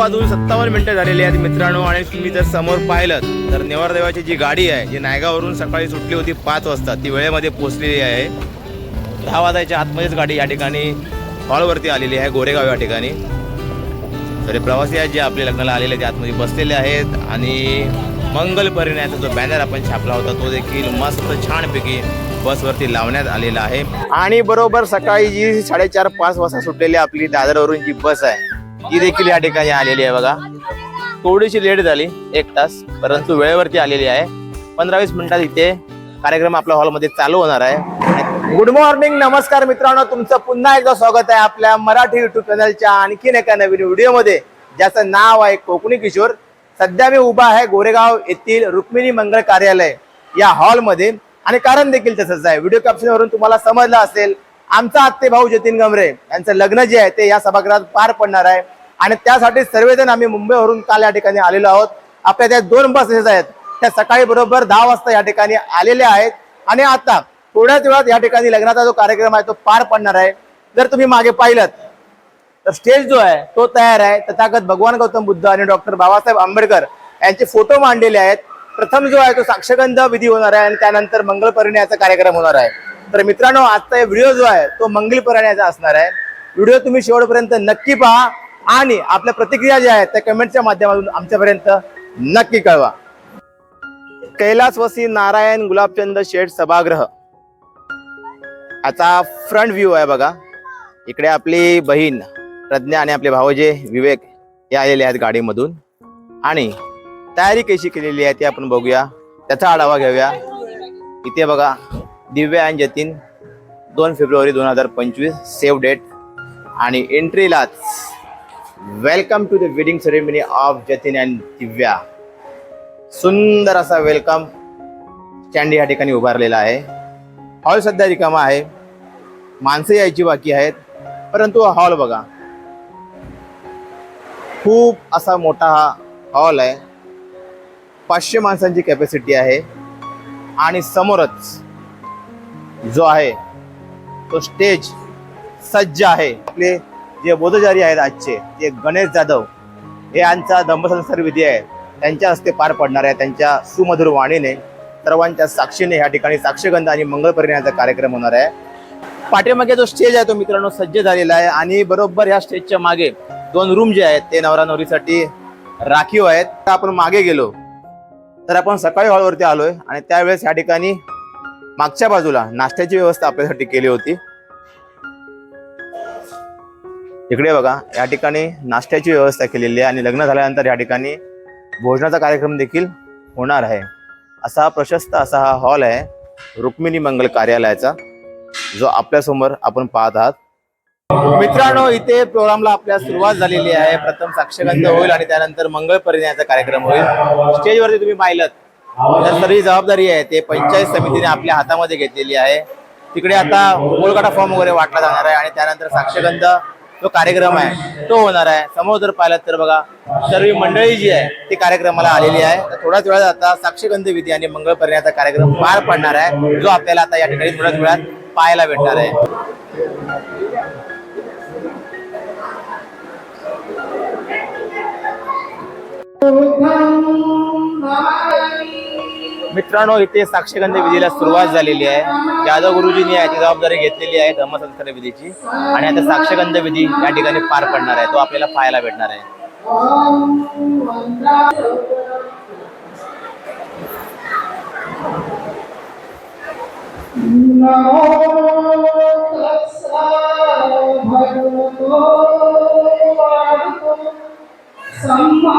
वाजून सत्तावन्न मिनिटं झालेली आहेत मित्रांनो. आणि तुम्ही जर समोर पाहिलं तर नेवारदेवाची जी गाडी आहे जी नायगावरून सकाळी सुटली होती पाच वाजता ती वेळेमध्ये पोचलेली आहे. दहा वाजायच्या आतमध्येच गाडी या ठिकाणी हॉलवरती आलेली आहे गोरेगाव या ठिकाणी. तर प्रवासी आहेत जे आपल्या लग्नाला आलेले ते आतमध्ये बसलेले आहेत. आणि मंगल परिणयाचा जो बॅनर आपण छापला होता तो देखील मस्त छानपैकी बसवरती लावण्यात आलेला आहे. आणि बरोबर सकाळी जी साडेचार पाच वाजता सुटलेली आपली दादरवरून जी बस आहे ती देखील या ठिकाणी आलेली आहे बघा. थोडीशी लेट झाली एक तास परंतु वेळेवरती आलेली आहे. पंधरा वीस मिनिटात इथे कार्यक्रम आपल्या हॉलमध्ये चालू होणार आहे. गुड मॉर्निंग नमस्कार मित्रांनो तुमचं पुन्हा एकदा स्वागत आहे आपल्या मराठी युट्यूब चॅनलच्या आणखीन एका नवीन व्हिडिओमध्ये. ज्याचं नाव आहे कोकणी किशोर. सध्या मी उभा आहे गोरेगाव येथील रुक्मिणी मंगळ कार्यालय या हॉलमध्ये. आणि कारण देखील तसंच आहे. व्हिडिओ कॅप्शनवरून तुम्हाला समजलं असेल आमचा आत्ते भाऊ जतीन गमरे यांचं लग्न जे आहे ते या सभागृहात पार पडणार आहे. आणि त्यासाठी सर्वजण आम्ही मुंबईवरून काल या ठिकाणी आलेलो आहोत. आपल्या त्या दोन बसेस आहेत. त्या सकाळी बरोबर दहा वाजता या ठिकाणी आलेल्या आहेत. आणि आता थोड्याच वेळात या ठिकाणी लग्नाचा जो कार्यक्रम आहे तो पार पडणार आहे. जर तुम्ही मागे पाहिलं तर स्टेज जो आहे तो तयार आहे. तथागत भगवान गौतम बुद्ध आणि डॉक्टर बाबासाहेब आंबेडकर यांचे फोटो मांडलेले आहेत. प्रथम जो आहे तो साक्षगंध विधी होणार आहे आणि त्यानंतर मंगल परिणयाचा कार्यक्रम होणार आहे. तर मित्रांनो आजचा व्हिडिओ जो आहे तो मंगल परिणयाचा असणार आहे. व्हिडिओ तुम्ही शेवटपर्यंत नक्की पहा आणि आपल्या प्रतिक्रिया ज्या आहेत त्या कमेंटच्या माध्यमातून आमच्यापर्यंत नक्की कळवा. कैलासवासी नारायण गुलाबचंद शेठ सभागृह. आता फ्रंट व्ह्यू आहे बघा. इकडे आपली बहीण प्रज्ञा आणि आपले भावजे विवेक हे आलेले आहेत गाडीमधून. आणि तयारी कशी केलेली आहे ती आपण बघूया. त्याचा आढावा घेऊया. इथे बघा. दिव्या आणि जतीन दोन फेब्रुवारी दोन हजार पंचवीस सेव्ह डेट आणि एंट्रीलाच welcome to the wedding ceremony of Jatin and Divya. सुंदर असा वेलकम स्टँड या ठिकाणी उभारलेला आहे. हॉल सध्या रिकामा आहे. माणसं यायची बाकी आहेत. परंतु हॉल बघा. खूप असा मोठा हा हॉल आहे. पाचशे माणसांची कॅपॅसिटी आहे. आणि समोरच जो आहे तो स्टेज सज्ज आहे. आपले जे बोधचारी आहेत आजचे ते गणेश जाधव हे यांचा दंभसंस्कार विधी आहे. त्यांच्या हस्ते पार पडणार आहे त्यांच्या सुमधुर वाणीने सर्वांच्या साक्षीने ह्या ठिकाणी साक्षगंध आणि मंगल परिणयाचा कार्यक्रम होणार आहे. पाठीमागे जो स्टेज आहे तो मित्रांनो सज्ज झालेला आहे आणि बरोबर ह्या स्टेजच्या मागे दोन रूम जे आहेत ते नवरा नवरीसाठी राखीव आहेत. तर आपण मागे गेलो तर आपण सकाळी हॉलवरती आलोय आणि त्यावेळेस ह्या ठिकाणी मागच्या बाजूला नाश्त्याची व्यवस्था आपल्यासाठी केली होती. इकडे बघा या ठिकाणी नाश्त्याची व्यवस्था केलेली आहे आणि लग्न झाल्यानंतर या ठिकाणी भोजनाचा कार्यक्रम देखील होणार आहे. असा प्रशस्त असा हा हॉल आहे रुक्मिणी मंगल कार्यालयाचा जो आपल्यासमोर आपण पाहत आहात. मित्रांनो इथे प्रोग्रामला आपल्या सुरुवात झालेली आहे. प्रथम साक्षगंध होईल आणि त्यानंतर मंगळ परिणयाचा कार्यक्रम होईल. स्टेजवरती तुम्ही पाहिलं तर सर्व जबाबदारी आहे. ते पंचायत समितीने आपल्या हातामध्ये घेतलेली आहे. तिकडे आता गोलगाडा फॉर्म वगैरे वाटला जाणार आहे आणि त्यानंतर साक्षगंध जो कार्यक्रम आहे तो होणार आहे. समोर जर पाहिलं तर बघा सर्व मंडळी जी आहे ती कार्यक्रमाला आलेली आहे. तर थोड्याच वेळात आता साक्षगंध विधी आणि मंगळ परिणयाचा कार्यक्रम पार पडणार आहे. जो आपल्याला आता या ठिकाणी थोड्याच वेळात पाहायला भेटणार आहे. मित्रांनो इथे साक्षगंध विधीला सुरुवात झालेली आहे जाधव गुरुजींनी याची जबाबदारी घेतलेली आहे धर्मसंस्कार विधीची आणि आता साक्षगंध विधी या ठिकाणी पार पडणार आहे तो आपल्याला पाहायला भेटणार आहे सम्मा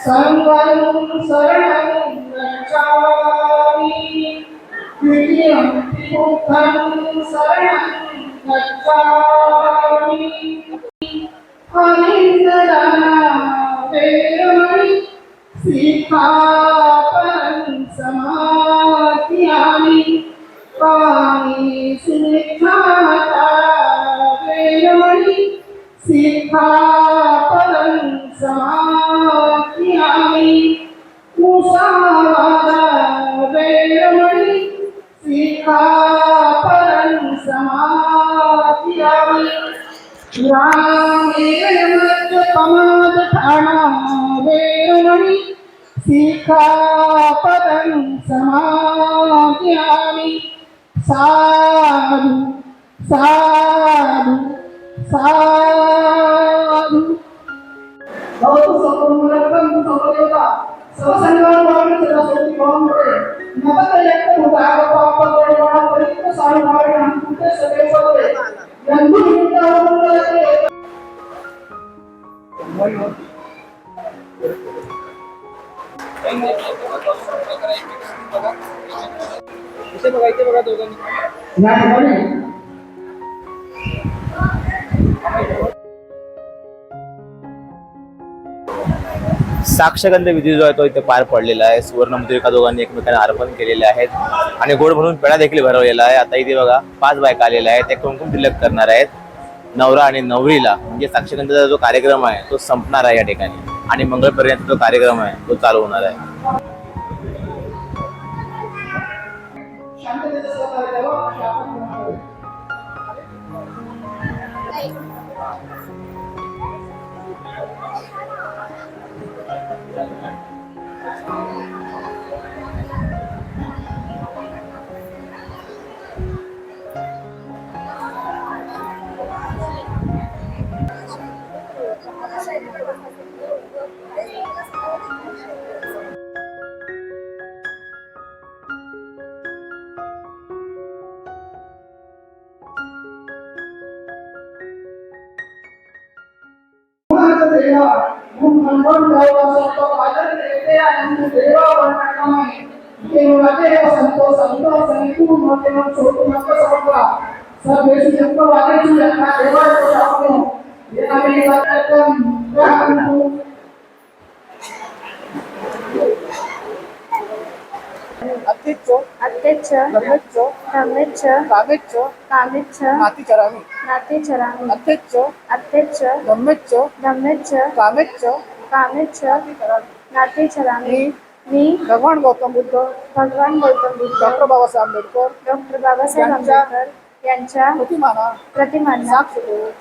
சர்வம் சரணம் நச்சாமி திரியம் புத்தம் சரணம் நச்சாமி அனிந்ததனா வேரமணி சீதாபரம் சமாத்தியாமி பாணி சித்தாமதா வேரமணி Sita sadu, sadu, sadu. Lalu sahur mulakan sahur kita selesai. या ठिकाणी साक्षगंध विधी जो आहे तो इथे पार पडलेला आहे. सुवर्णमुद्रिका दोघांनी एकमेकांना अर्पण केलेले आहेत. आणि गोड म्हणून पेढा देखील भरवलेला आहे. आता इथे बघा पाच बायका आलेल्या आहेत. ते कुंकुम तिलक करणार आहेत? नवरा आणि नवरीला. म्हणजे साक्षगंधाचा जो कार्यक्रम आहे तो संपणार आहे या ठिकाणी. आणि मंगळपर्यंत जो कार्यक्रम आहे तो चालू होणार आहे. अत्युच्च अत्यच्च कामेच्च कामेच्च अत्यच्च अत्यच्च धम्मेच्च धम्मेच्च कामेच्च कामेच्च नातिचरामि नातेचरामि मी. मी. भगवान गौतम बुद्ध. भगवान गौतम बुद्ध. डॉक्टर बाबासाहेब आंबेडकर. डॉक्टर बाबासाहेब आंबेडकर. यांच्या प्रतिमाना प्रतिमांना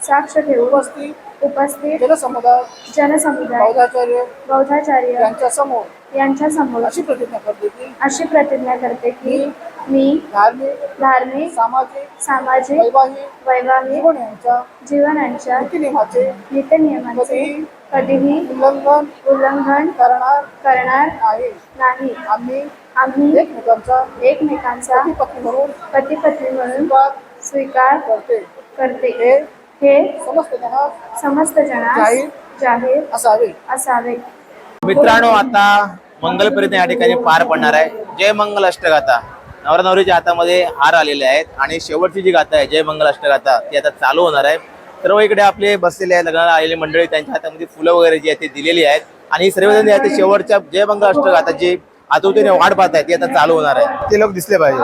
साक्ष ठेवून उपस्थित उपस्थित जनसमुदाय जनसमुदाय बौद्धाचार्य बौद्धाचार्य यांच्या समोर यांच्या समोर अशी प्रतिज्ञा करते की अशी प्रतिज्ञा करते की मी धार्मिक धार्मिक सामाजिक सामाजिक वैवाहिक वैवाहिक जीवन यांच्या जीवनांच्या नीतिनियमाचे नित्यनियमांचे कधीही कधीही उल्लंघन उल्लंघन करणार करणार नाही. नाही. आम्ही आम्ही एकमेकांचा एकमेकांचा पती पत्नी म्हणून पती पत्नी म्हणून स्वीकार स्वीकार करते. करते. हे हे समस्त जाहीर जाहीर असावे. असावे. मित्रांनो आता मंगलपर्यंत या ठिकाणी पार पडणार आहे. जय मंगल अष्टगाथा. नवरा नवरीच्या हातामध्ये हार आलेले आहेत आणि शेवटची जी गाथा आहे जय मंगल अष्टगाथा ती आता चालू होणार आहे. सर्व इकडे आपले बसलेले आहेत लग्नाला आलेली मंडळी त्यांच्या हातामध्ये फुलं वगैरे जी आहेत ती दिलेली आहेत. आणि सर्वजण जे आहेत ते शेवटच्या जय मंगल अष्टगाथा जी आतुरतेने वाट पाहत आहेत ती आता चालू होणार आहे. ते लोक दिसले पाहिजे.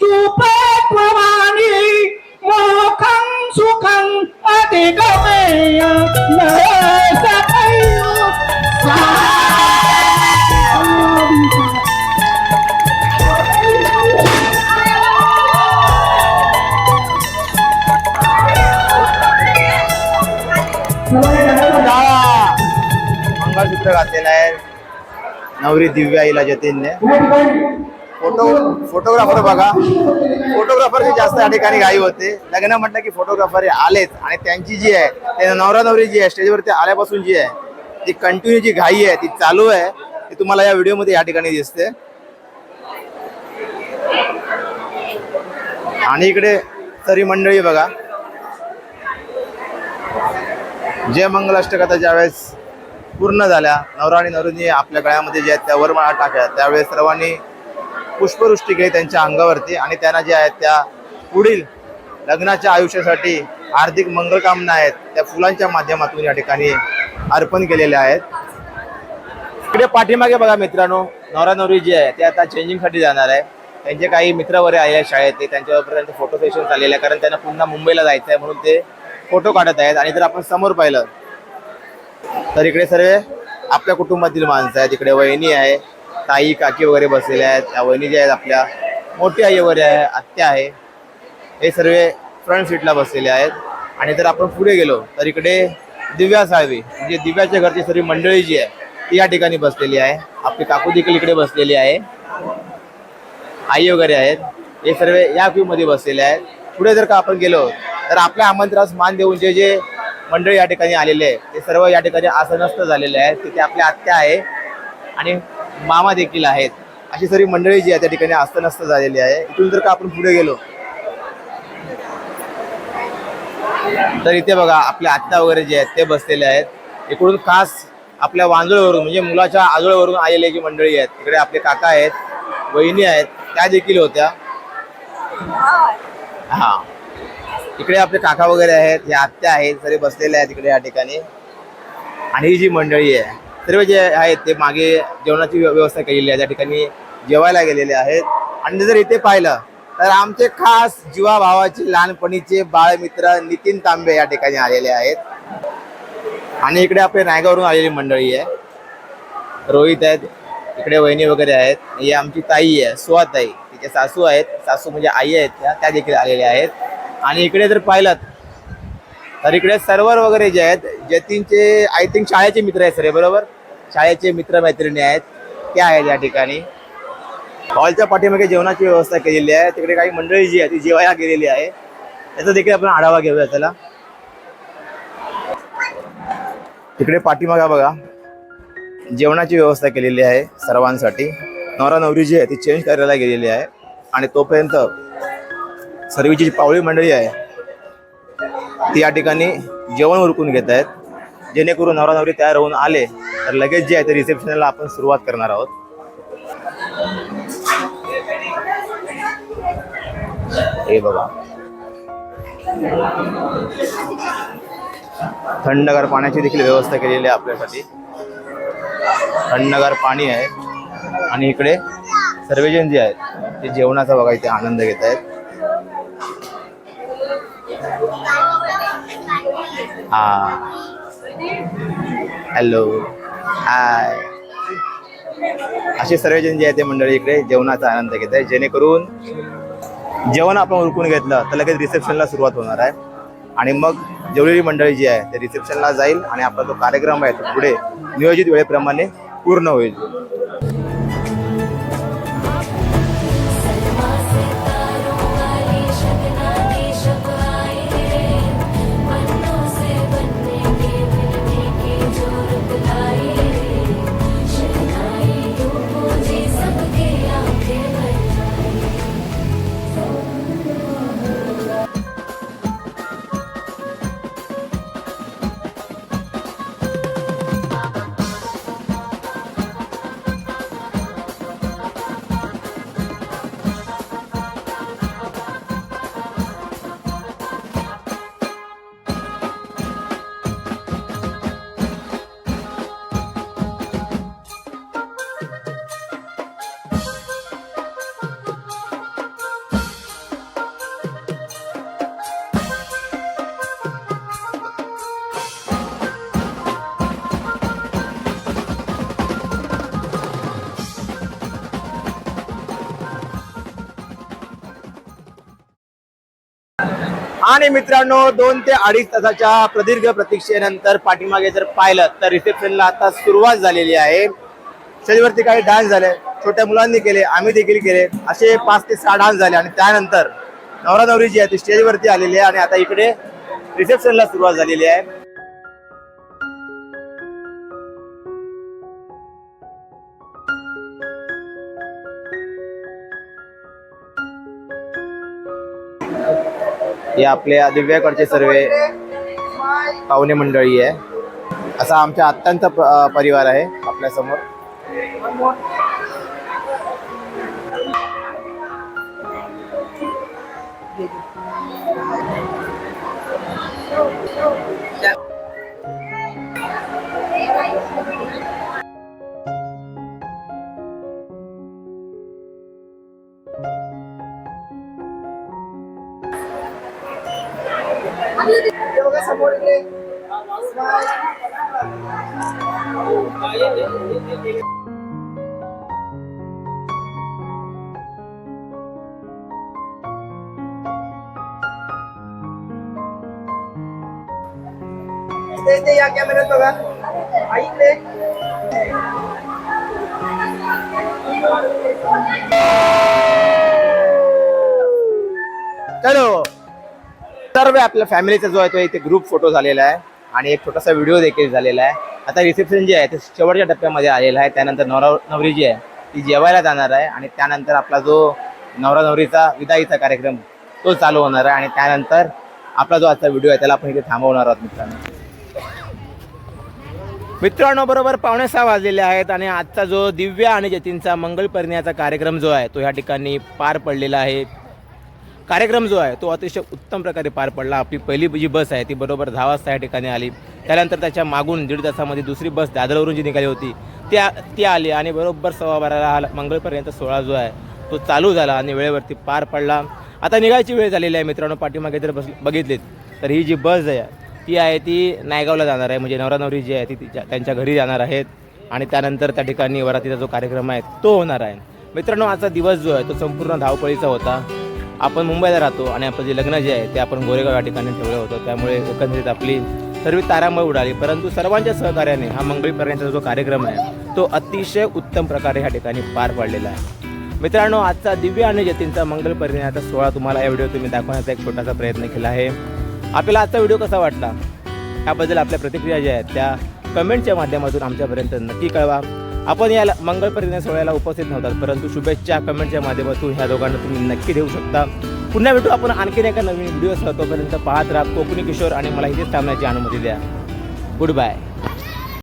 चुपत्ववाणी मोखं सुखं अधिगमेय न सकैव मंगळसूत्र घातलेलं आहे. नवरी दिव्या हिला जतीनने फोटो फोटोग्राफर बघा. फोटोग्राफरची जास्त या ठिकाणी घाई होते. लग्न म्हटलं की फोटोग्राफर आलेच आणि त्यांची जी आहे ते नवरा नवरी जी आहे स्टेजवरती आल्यापासून जी आहे ती कंटिन्यू जी घाई आहे ती चालू आहे ती तुम्हाला या व्हिडिओमध्ये या ठिकाणी दिसते. आणि इकडे तरी मंडळी बघा. जय मंगलाष्टकथा ज्यावेळेस पूर्ण झाल्या. नवरा आणि नवरीने आपल्या गळ्यामध्ये जे आहेत त्या वरमाळा टाकल्या. त्यावेळेस सर्वांनी पुष्पवृष्टी केली त्यांच्या अंगावरती आणि त्यांना ज्या आहेत त्या पुढील लग्नाच्या आयुष्यासाठी आर्थिक मंगलकामना आहेत. त्या फुलांच्या माध्यमातून या ठिकाणी अर्पण केलेल्या आहेत. इकडे पाठीमागे बघा मित्रांनो नवरा नवरी जी आहे ते आता चेंजिंगसाठी जाणार आहे. त्यांचे काही मित्र वगैरे आले आहेत शाळेत ते त्यांच्याबरोबर त्यांचे फोटो सेशन चाललेले आहे कारण त्यांना पुन्हा मुंबईला जायचं आहे म्हणून ते फोटो काढत आहेत. आणि जर आपण समोर पाहिलं तर इकडे सर्व आपल्या कुटुंबातील माणसं आहेत. इकडे वहिनी आहे ताई काकी वगैरे बसलेल्या आहेत. त्या वहिनी ज्या आहेत आपल्या मोठी आई वगैरे आहे आत्या आहे हे सर्व फ्रंट सीटला बसलेले आहेत. आणि जर आपण पुढे गेलो तर इकडे दिव्या साळवी म्हणजे दिव्याच्या घरची सर्व मंडळी जी आहे ती या ठिकाणी बसलेली आहे. आपली काकू देखील इकडे बसलेली आहे. आई वगैरे आहेत हे सर्व या क्यू मध्ये बसलेले आहेत. पुढे जर का आपण गेलो तर आपल्या आमंत्रणास मान देऊन जे जे मंडळी या ठिकाणी आलेले आहे ते सर्व या ठिकाणी आसनस्थ झालेले आहेत. तिथे आपल्या आत्या आहे आणि मामा देखील आहेत. अशी सर्व मंडळी जी आहे त्या ठिकाणी आसनस्थ झालेली आहे. इथून जर का आपण पुढे गेलो तर इथे बघा आपल्या आत्या वगैरे जे आहेत ते बसलेले आहेत. इकडून खास आपल्या वांजळवरून म्हणजे मुलाच्या आजोळवरून आलेले जी मंडळी आहेत तिकडे आपले काका आहेत वहिनी आहेत त्या देखील होत्या. हा. इकडे आपले काका वगैरे आहेत हे आत्या आहेत सर्व बसलेले आहेत इकडे या ठिकाणी. आणि ही जी मंडळी आहे सर्व जे आहेत ते मागे जेवणाची व्य- व्यवस्था केलेली आहे त्या ठिकाणी जेवायला गेलेले आहेत. आणि जर इथे पाहिलं तर आमचे खास जीवा भावाचे लहानपणीचे बाळमित्र नितीन तांबे या ठिकाणी आलेले आहेत. आणि इकडे आपले नायगावरून आलेली मंडळी आहे. रोहित आहेत इकडे वहिनी वगैरे आहेत. ही आमची ताई आहे सुहाताई. तिचे सासू आहेत सासू म्हणजे आई आहेत त्या त्या देखील आलेल्या आहेत. आणि इकडे जर पाहिलं तर इकडे सर्वर वगैरे जे आहेत जतीनचे आय थिंक शाळेचे मित्र आहेत सर बरोबर? शाळेचे मित्र मैत्रिणी आहेत. त्या आहेत या ठिकाणी. हॉलच्या पाठीमागे जेवणाची व्यवस्था केलेली आहे. तिकडे काही मंडळी जी आहे ती जेवायला गेलेली आहे. त्याचा देखील आपण आढावा घेऊया त्याला. तिकडे पाठीमागा बघा. जेवणाची व्यवस्था केलेली आहे सर्वांसाठी. नवरा नवरी जी आहे ती चेंज करायला गेलेली आहे. आणि तोपर्यंत सर्वीची जी पावळी मंडळी आहे ती या ठिकाणी जेवण उरकून घेत आहेत. जेणेकरून नवरा नवरी तयार होऊन आले तर लगेच जे आहे ते रिसेप्शनला आपण सुरुवात करणार आहोत. हे बघा. थंडगार पाण्याची देखील व्यवस्था केलेली आहे आपल्यासाठी. थंडगार पाणी आहे. आणि इकडे सर्वजण जे आहेत ते जेवणाचा बघा इथे आनंद घेत आहेत. हा हॅलो हाय असे सर्वजण जे आहेत ते मंडळी इकडे जेवणाचा आनंद घेत आहे जेणेकरून जेवण आपण उरकून घेतलं तर लगेच रिसेप्शनला सुरुवात होणार आहे. आणि मग जेवलेली मंडळी जी आहे ते रिसेप्शनला जाईल आणि आपला जो कार्यक्रम आहे तो पुढे नियोजित वेळेप्रमाणे पूर्ण होईल. आणि मित्रांनो दोन ते अडीच तासाच्या प्रदीर्घ प्रतीक्षेनंतर पाठीमागे जर पाहिलं तर रिसेप्शनला आता सुरुवात झालेली आहे. स्टेजवरती काही डान्स झाले छोट्या मुलांनी केले आम्ही देखील केले. असे पाच ते सहा डान्स झाले आणि त्यानंतर नवरा नवरी जी आहे ती स्टेजवरती आलेली आहे आणि आता इकडे रिसेप्शनला सुरुवात झालेली आहे. हे आपल्या दिव्याकडचे सर्व पाहुणे मंडळी आहे. असा आमच्या अत्यंत परिवार आहे आपल्यासमोर कॅमेऱ्यात बघा ऐकले चलो। सर्व आपल्या फॅमिलीचा जो आहे तो इथे ग्रुप फोटो झालेला आहे आणि एक छोटासा व्हिडिओ देखील झालेला आहे. आता रिसेप्शन जे आहे ते शेवटच्या टप्प्यामध्ये आलेलं आहे. त्यानंतर नवरा नवरी जी आहे ती जेवायला जाणार आहे आणि त्यानंतर आपला जो नवरा नवरीचा विदाईचा कार्यक्रम तो चालू होणार आहे आणि त्यानंतर आपला जो आजचा व्हिडिओ आहे त्याला आपण इथे थांबवणार आहोत मित्रांनो. मित्रांनो बरोबर पावणे सहा वाजलेले आहेत आणि आजचा जो दिव्या आणि जतीनचा मंगल परिणयाचा कार्यक्रम जो आहे तो ह्या ठिकाणी पार पडलेला आहे. कार्यक्रम जो आहे तो अतिशय उत्तम प्रकारे पार पडला. आपली पहिली जी बस आहे ती बरोबर दहा वाजता या ठिकाणी आली. त्यानंतर त्याच्या मागून दीड तासामध्ये दुसरी बस दादरवरून जी निघाली होती त्या ती आली आणि बरोबर सव्वा बाराला हा मंगळपर्यंत सोहळा जो आहे तो चालू झाला आणि वेळेवरती पार पडला. आता निघायची वेळ झालेली आहे मित्रांनो पाठीमागे जर बस बघितलीत तर ही जी बस आहे ती आहे ती नायगावला जाणार आहे. म्हणजे नवरा नवरी जी आहे ती तिच्या त्यांच्या घरी जाणार आहेत. आणि त्यानंतर त्या ठिकाणी वरातीचा जो कार्यक्रम आहे तो होणार आहे. मित्रांनो आजचा दिवस जो आहे तो संपूर्ण धावपळीचा होता. आपण मुंबईला राहतो आणि आपलं जे लग्न जे आहे ते आपण गोरेगाव या ठिकाणी ठेवलं होतं. त्यामुळे एकंदरीत आपली सर्व तारांबळ उडाली. परंतु सर्वांच्या सहकार्याने हा मंगळीपर्यंतचा जो कार्यक्रम आहे तो अतिशय उत्तम प्रकारे ह्या ठिकाणी पार पाडलेला आहे. मित्रांनो आजचा दिव्य आणि जतींचा मंगल परिणयाचा सोहळा तुम्हाला या व्हिडिओ तुम्ही दाखवण्याचा एक छोटासा प्रयत्न केला आहे. आपल्याला आजचा व्हिडिओ कसा वाटला? याबद्दल आपल्या प्रतिक्रिया ज्या आहेत त्या कमेंटच्या माध्यमातून आमच्यापर्यंत नक्की कळवा. आपण या मंगळ प्रतिज्ञा सोहळ्याला उपस्थित नव्हतात परंतु शुभेच्छा कमेंटच्या माध्यमातून ह्या दोघांना तुम्ही नक्की देऊ शकता. पुन्हा भेटू आपण आणखीन एका नवीन व्हिडिओसह तोपर्यंत पाहत राहा कोकणी किशोर आणि मला इथेच थांबण्याची अनुमती द्या. Good bye